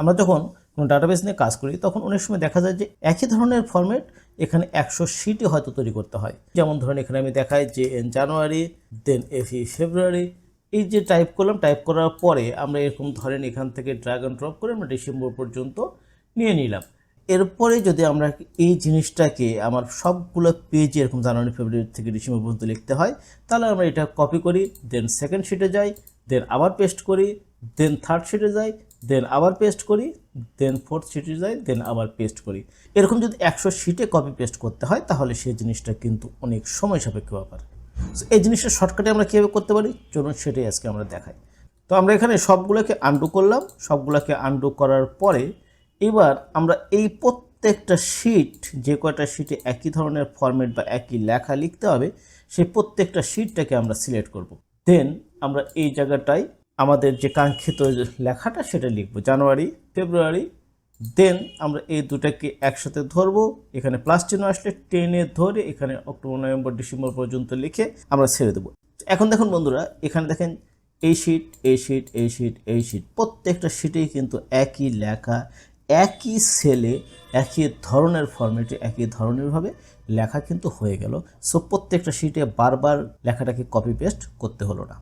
আমরা যখন কোনো ডাটাবেস নিয়ে কাজ করি, তখন অনেক সময় দেখা যায় যে একই ধরনের ফরম্যাট এখানে একশো শিটই হয়তো তৈরি করতে হয়। যেমন ধরেন, এখানে আমি দেখাই যে এন জানুয়ারি দেন এফি ফেব্রুয়ারি এই যে টাইপ করলাম টাইপ করার পরে আমরা এরকম ধরেন এখান থেকে ড্রাগ অ্যান্ড ড্রপ করে আমরা ডিসেম্বর পর্যন্ত নিয়ে নিলাম। এরপরে যদি আমরা এই জিনিসটাকে আমার সবগুলো পেজ এরকম জানুয়ারি ফেব্রুয়ারি থেকে ডিসেম্বর পর্যন্ত লিখতে হয়, তাহলে আমরা এটা কপি করি দেন সেকেন্ড শিটে যাই দেন আবার পেস্ট করি দেন থার্ড শিটে যাই দেন আবার পেস্ট করি দেন ফোর্থ শিটে যাই দেন আবার পেস্ট করি। এরকম যদি একশো শিটে কপি পেস্ট করতে হয়, তাহলে সেই জিনিসটা কিন্তু অনেক সময় সাপেক্ষ ব্যাপার। এই জিনিসটা শর্টকাটে আমরা কীভাবে করতে পারি? চলুন সেটাই আজকে আমরা দেখাই। তো আমরা এখানে সবগুলোকে আন্ডু করলাম। সবগুলোকে আন্ডু করার পরে এবার আমরা এই প্রত্যেকটা শিট যে কয়টা শিটে একই ধরনের ফরম্যাট বা একই লেখা লিখতে হবে, সেই প্রত্যেকটা শিটটাকে আমরা সিলেক্ট করব। দেন আমরা এই জায়গাটায় আমাদের যে কাঙ্ক্ষিত লেখাটা সেটা লিখব। জানুয়ারি, ফেব্রুয়ারি দেন আমরা এই দুটাকে একসাথে ধরবো। এখানে প্লাস চিহ্ন আসলে টেনে ধরে এখানে অক্টোবর, নভেম্বর, ডিসেম্বর পর্যন্ত লিখে আমরা ছেড়ে দেবো। এখন দেখুন বন্ধুরা, এখানে দেখেন এই শিট এই শিট এই শিট এই শিট প্রত্যেকটা শিটেই কিন্তু একই লেখা, একই সেলে একই ধরনের ফরম্যাটে একই ধরনেরভাবে লেখা কিন্তু হয়ে গেল। সো প্রত্যেকটা শিটে বারবার লেখাটাকে কপি পেস্ট করতে হলো না।